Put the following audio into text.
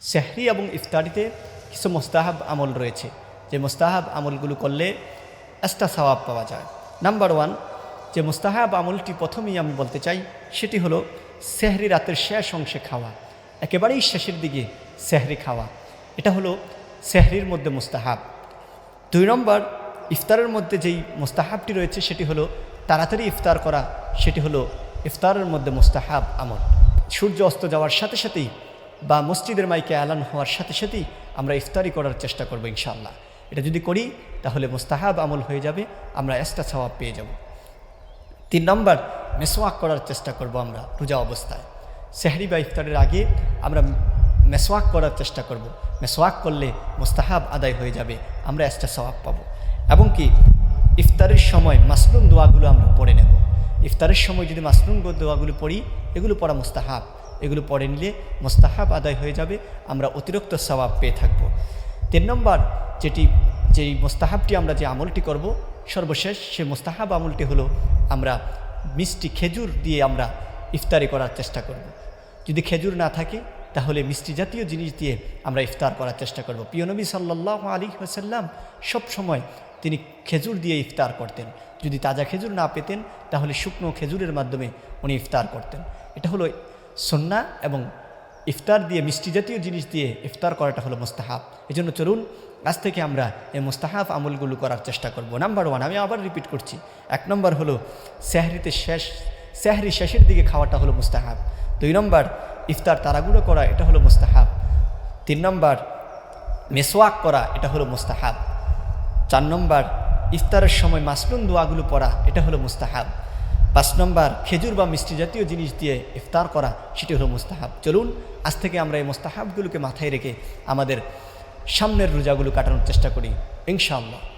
সেহরি এবং ইফতারিতে কিছু মোস্তাহাব আমল রয়েছে। যে মোস্তাহাব আমলগুলো করলে এক্সট্রা সওয়াব পাওয়া যায়। নাম্বার ওয়ান, যে মোস্তাহাব আমলটি প্রথমেই আমি বলতে চাই, সেটি হলো সেহরি রাতের শেষ অংশে খাওয়া। একেবারেই শেষের দিকে সেহরি খাওয়া। এটা হলো সেহরির মধ্যে মোস্তাহাব। দুই নম্বর, ইফতারের মধ্যে যেই মোস্তাহাবটি রয়েছে, সেটি হলো তাড়াতাড়ি ইফতার করা, সেটি হলো ইফতারের মধ্যে মোস্তাহাব আমল। সূর্য অস্ত যাওয়ার সাথে সাথেই বা মসজিদের মাইকে এলান হওয়ার সাথে সাথেই আমরা ইফতারি করার চেষ্টা করব ইনশাআল্লাহ। এটা যদি করি, তাহলে মোস্তাহাব আমল হয়ে যাবে, আমরা এক্সট্রা সওয়াব পেয়ে যাব। তিন নম্বর মেসোয়াক করার চেষ্টা করব আমরা রোজা অবস্থায়। সেহরি বা ইফতারের আগে আমরা মেসোয়াক করার চেষ্টা করব। মেসোয়াক করলে মোস্তাহাব আদায় হয়ে যাবে, আমরা এক্সট্রা সওয়াব পাবো। এবং কি, ইফতারের সময় মাসরুম দোয়াগুলো আমরা পড়ে নেব। ইফতারের সময় যদি মাসরুম দোয়াগুলো পড়ি, এগুলো পড়া মোস্তাহাব। এগুলো পড়ে নিলে মোস্তাহাব আদায় হয়ে যাবে, আমরা অতিরিক্ত সওয়াব পেয়ে থাকব। তিন নম্বর যেটি যেই মোস্তাহাবটি আমরা যে আমলটি করব, সর্বশেষ সে মোস্তাহাব আমলটি হলো আমরা মিষ্টি খেজুর দিয়ে আমরা ইফতারি করার চেষ্টা করব। যদি খেজুর না থাকে, তাহলে মিষ্টি জাতীয় জিনিস দিয়ে আমরা ইফতার করার চেষ্টা করব। পিয়নবী সাল্লাহ আলী হাসাল্লাম সবসময় তিনি খেজুর দিয়ে ইফতার করতেন। যদি তাজা খেজুর না পেতেন, তাহলে শুকনো খেজুরের মাধ্যমে উনি ইফতার করতেন। এটা হলো সন্না এবং ইফতার দিয়ে, মিষ্টি জাতীয় জিনিস দিয়ে ইফতার করাটা হলো মোস্তাহাব। এই জন্য চলুন, আজ থেকে আমরা এই মোস্তাহাব আমলগুলো করার চেষ্টা করব। নাম্বার ওয়ান আমি আবার রিপিট করছি। এক নম্বর হলো স্যাহরিতে শেষ স্যাহরি শেষের দিকে খাওয়াটা হলো মুস্তাহাব। দুই নম্বর ইফতার তারাগুলো করা, এটা হলো মুস্তাহাব। তিন নম্বর মেসোয়াক করা, এটা হলো মুস্তাহাব। চার নম্বর ইফতারের সময় মাসলুম দোয়াগুলো পড়া, এটা হলো মুস্তাহাব। পাঁচ নম্বর, খেজুর বা মিষ্টি জাতীয় জিনিস দিয়ে ইফতার করা, সেটি হলো মোস্তাহাব। চলুন, আজ থেকে আমরা এই মোস্তাহাবগুলোকে মাথায় রেখে আমাদের সামনের রোজাগুলো কাটানোর চেষ্টা করি, ইনশাআল্লাহ।